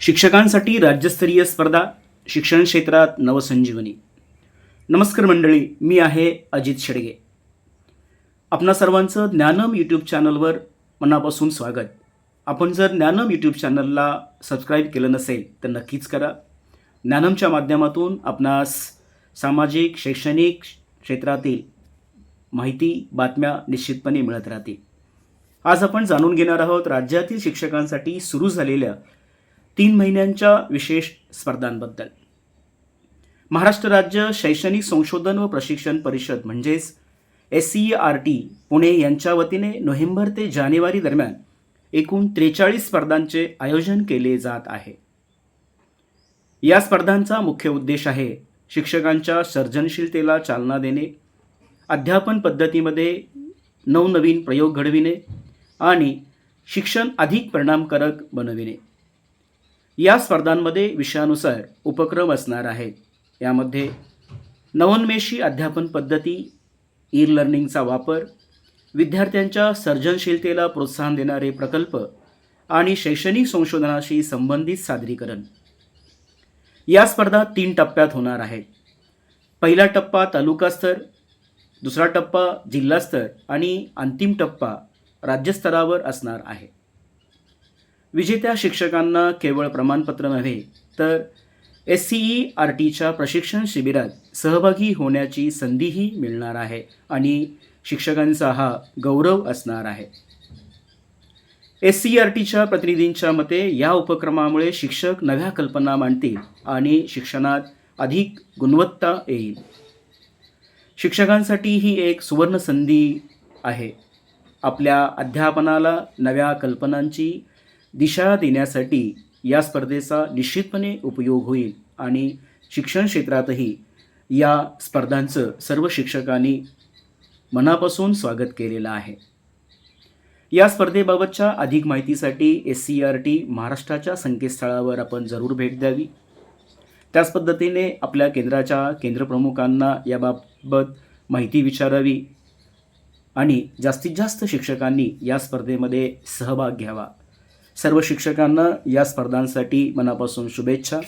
शिक्षकांसाठी राज्यस्तरीय स्पर्धा शिक्षण क्षेत्रात नवसंजीवनी. नमस्कार मंडळी मी आहे अजित शेडगे. आपणा सर्वांचं ज्ञानम यूट्यूब चॅनलवर मनापासून स्वागत. आपण जर ज्ञानम यूट्यूब चॅनलला सबस्क्राईब केलं नसेल तर नक्कीच करा. ज्ञानमच्या माध्यमातून आपणास सामाजिक शैक्षणिक क्षेत्रातील माहिती बातम्या निश्चितपणे मिळत राहतील. आज आपण जाणून घेणार आहोत राज्यातील शिक्षकांसाठी सुरू झालेल्या तीन महिन्यांच्या विशेष स्पर्धांबद्दल. महाराष्ट्र राज्य शैक्षणिक संशोधन व प्रशिक्षण परिषद म्हणजेच S C R T Pune यांच्या वतीने नोव्हेंबर ते जानेवारी दरम्यान एकूण त्रेचाळीस स्पर्धांचे आयोजन केले जात आहे. या स्पर्धांचा मुख्य उद्देश आहे शिक्षकांच्या सर्जनशीलतेला चालना देणे अध्यापन पद्धतीमध्ये नवनवीन प्रयोग घडविणे आणि शिक्षण अधिक परिणामकारक बनविणे. या स्पर्धांमध्ये विषयानुसार उपक्रम असणार आहेत. यामध्ये नवोन्मेषी अध्यापन पद्धती ई लर्निंगचा वापर विद्यार्थ्यांच्या सर्जनशीलतेला प्रोत्साहन देणारे प्रकल्प आणि शैक्षणिक संशोधनाशी संबंधित सादरीकरण. या स्पर्धा तीन टप्प्यात होणार आहेत. पहिला टप्पा तालुकास्तर दुसरा टप्पा जिल्हास्तर आणि अंतिम टप्पा राज्यस्तरावर असणार आहे. विजेत्या शिक्षकांना केवळ प्रमाणपत्र नव्हे तर एस सी ई आर टीच्या प्रशिक्षण शिबिरात सहभागी होण्याची संधीही मिळणार आहे आणि शिक्षकांचा हा गौरव असणार आहे. एस सी आर टीच्या प्रतिनिधींच्या मते या उपक्रमामुळे शिक्षक नव्या कल्पना मांडतील आणि शिक्षणात अधिक गुणवत्ता येईल. शिक्षकांसाठी ही एक सुवर्ण संधी आहे. आपल्या अध्यापनाला नव्या कल्पनांची दिशा देण्यासाठी या स्पर्धेचा निश्चितपणे उपयोग होईल आणि शिक्षण क्षेत्रातही या स्पर्धांचं सर्व शिक्षकांनी मनापासून स्वागत केलेलं आहे. या स्पर्धेबाबतच्या अधिक माहितीसाठी एस सी आर टी महाराष्ट्राच्या संकेतस्थळावर आपण जरूर भेट द्यावी. त्याच पद्धतीने आपल्या केंद्राच्या केंद्रप्रमुखांना याबाबत माहिती विचारावी आणि जास्तीत जास्त शिक्षकांनी या स्पर्धेमध्ये सहभाग घ्यावा. सर्व शिक्षकांना या स्पर्धांसाठी मनापासून शुभेच्छा.